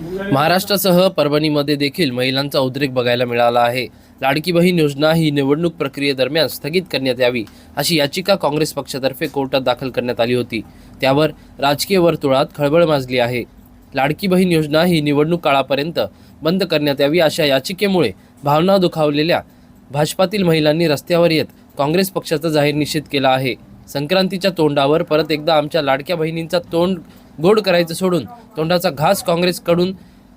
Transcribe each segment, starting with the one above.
महाराष्ट्रासह परभणीमध्ये देखील महिलांचा उद्रेक बघायला मिळाला आहे. लाडकी बहीण योजना ही निवडणूक प्रक्रियेदरम्यान स्थगित करण्यात यावी अशी याचिका काँग्रेस पक्षातर्फे कोर्टात दाखल करण्यात आली होती. त्यावर राजकीय वर्तुळात खळबळ माजली आहे. लाडकी बहीण योजना ही निवडणूक काळापर्यंत बंद करण्यात यावी अशा याचिकेमुळे भावना दुखावलेल्या भाजपातील महिलांनी रस्त्यावर येत काँग्रेस पक्षाचा जाहीर निषेध केला आहे. संक्रांतीच्या तोंडावर परत एकदा आमच्या लाडक्या बहिणींचा तोंड गोड करायचं सोडून तोंडाचा घास काँग्रेसकडून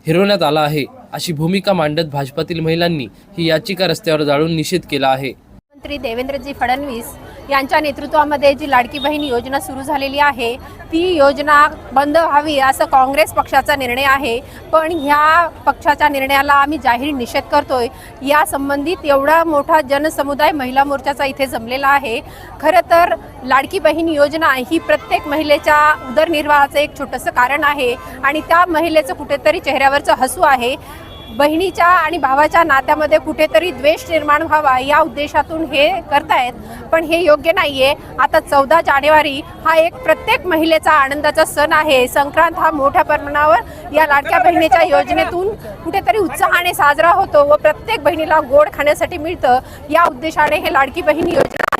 हिरवण्यात आला आहे. अशी भूमिका मांडत भाजपातील महिलांनी ही याचिका रस्त्यावर जाळून निषेध केला आहे. मुख्यमंत्री देवेंद्रजी फडणवीस यांच्या नेतृत्वामध्ये जी लाडकी बहीण योजना सुरू झालेली आहे ती योजना बंद व्हावी असं काँग्रेस पक्षाचा निर्णय आहे. पण ह्या पक्षाच्या निर्णयाला आम्ही जाहीर निषेध करतोय. या संबंधित एवढा मोठा जनसमुदाय महिला मोर्चाचा इथे जमलेला आहे. खरं तर लाडकी बहीण योजना ही प्रत्येक महिलेच्या उदरनिर्वाहाचं एक छोटंसं कारण आहे आणि त्या महिलेचं कुठेतरी चेहऱ्यावरचं हसू आहे. बहिणीच्या आणि भावाच्या नात्यामध्ये कुठेतरी द्वेष निर्माण व्हावा या उद्देशातून हे करतायत. पण हे योग्य नाही आहे आता चौदा जानेवारी हा एक प्रत्येक महिलेचा आनंदाचा सण आहे. संक्रांत हा मोठ्या प्रमाणावर या लाडक्या बहिणीच्या योजनेतून कुठेतरी उत्साहाने साजरा होतो व प्रत्येक बहिणीला गोड खाण्यासाठी मिळतं. या उद्देशाने हे लाडकी बहीण योजना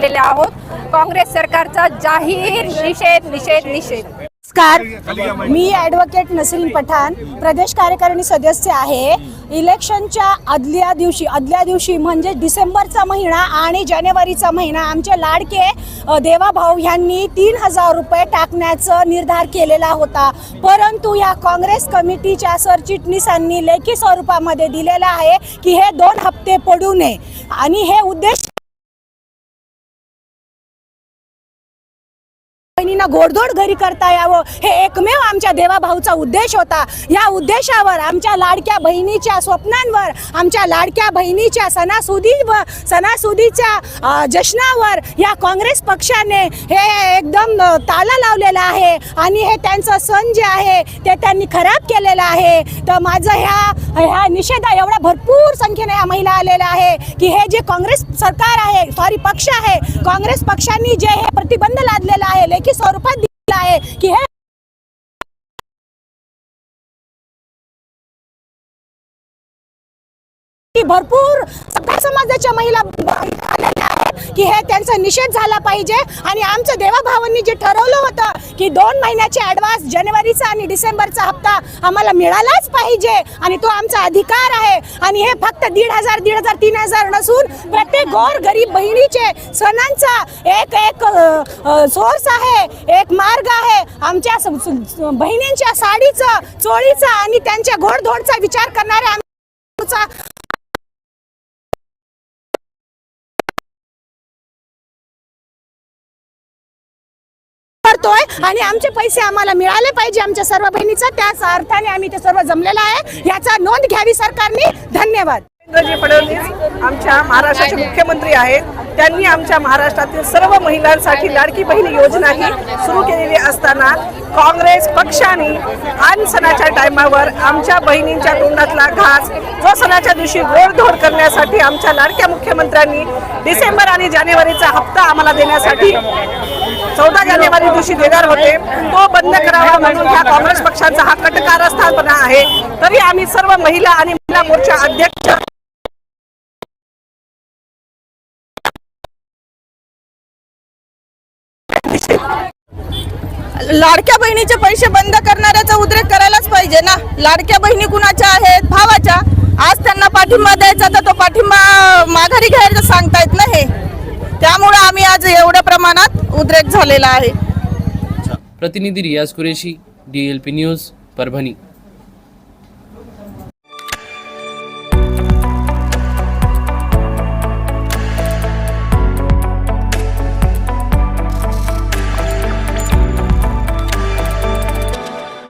आहे आहोत. काँग्रेस सरकारचा जाहीर निषेध निषेध निषेध. नमस्कार. मी ॲडव्होकेट नसरीन पठाण प्रदेश कार्यकारिणी सदस्य आहे. इलेक्शनच्या आदल्या दिवशी आदल्या दिवशी म्हणजे डिसेंबरचा महिना आणि जानेवारीचा महिना आमचे लाडके देवाभाऊ यांनी तीन हजार रुपये टाकण्याचा निर्धार केलेला होता. परंतु या काँग्रेस कमिटीच्या सरचिटणीसांनी लेखी स्वरूपामध्ये दिलेला आहे की हे दोन हप्ते पडू नये. आणि हे उद्देश त्यांना गोडधोड घरी करता यावं? हे एकमेव आमच्या देवाभाऊचा उद्देश होता. या उद्देशावर आमच्या लाडक्या बहिणीच्या स्वप्नांवर आमच्या लाडक्या बहिणीच्या सणासुदी व सणासुदीच्या जश्नावर या काँग्रेस पक्षाने हे एकदम ताला लावलेला आहे आणि हे त्यांचं सण जे आहे ते त्यांनी खराब केलेलं आहे. तर माझं ह्या ह्या निषेधा एवढ्या भरपूर संख्येने या महिला आलेल्या आहे की हे जे काँग्रेस सरकार आहे सॉरी पक्ष आहे काँग्रेस पक्षांनी जे हे प्रतिबंध लादलेला आहे लेखी स्वरूपात दिला आहे की हे भरपूर सगळ्या समाजाच्या महिला की हे त्यांचा निषेध झाला पाहिजे. आणि आमच्या देवाभावांनी जे ठरवलं होतं की दोन महिन्याचे ॲडव्हान्स जानेवारीचा आणि डिसेंबरचा हप्ता आम्हाला मिळालाच पाहिजे. आणि तो आमचा अधिकार आहे. आणि हे फक्त दीड हजार दीड हजार तीन हजार नसून प्रत्येक गोर गरीब बहिणीचे सणांचा एक एक सोर्स आहे एक मार्ग आहे. आमच्या बहिणींच्या साडीचं चोळीचा आणि त्यांच्या घोडधोडचा विचार करणाऱ्या करतोय आणि आमचे पैसे आम्हाला मिळाले पाहिजे आमच्या सर्व बहिणीचा. त्याच अर्थाने आम्ही ते सर्व जमलेलं आहे. याचा नोंद घ्यावी सरकारने. धन्यवाद. देवेंद्रजी फडणवीस आमच्या महाराष्ट्राचे मुख्यमंत्री आहेत. त्यांनी आमच्या महाराष्ट्रातील सर्व महिलांसाठी लाडकी बहीण योजना ही सुरू केलेली असताना काँग्रेस पक्षाने आणि सणाच्या टायमावर आमच्या बहिणींच्या तोंडातला घास जो सणाच्या दिवशी गोडधोड करण्यासाठी आमच्या लाडक्या मुख्यमंत्र्यांनी डिसेंबर आणि जानेवारीचा हप्ता आम्हाला देण्यासाठी चौदा जानेवारी दिवशी देणार होते. तो बंद करावा म्हणून ह्या काँग्रेस पक्षाचा हा कटकारस्थानपणा आहे. तरी आम्ही सर्व महिला आणि महिला मोर्चा अध्यक्ष लाडक्या बहिणीचे पैसे बंद करणाऱ्याचा उद्रेक करायलाच पाहिजे ना. लाडक्या बहिणी कुणाच्या आहेत? भावाच्या. आज त्यांना पाठिंबा द्यायचा तर तो पाठिंबा माघारी घ्यायचा सांगतायत ना हे. त्यामुळे आम्ही आज एवढ्या प्रमाणात उद्रेक झालेला आहे. प्रतिनिधी Riyaz Qureshi D L P news Parbhani.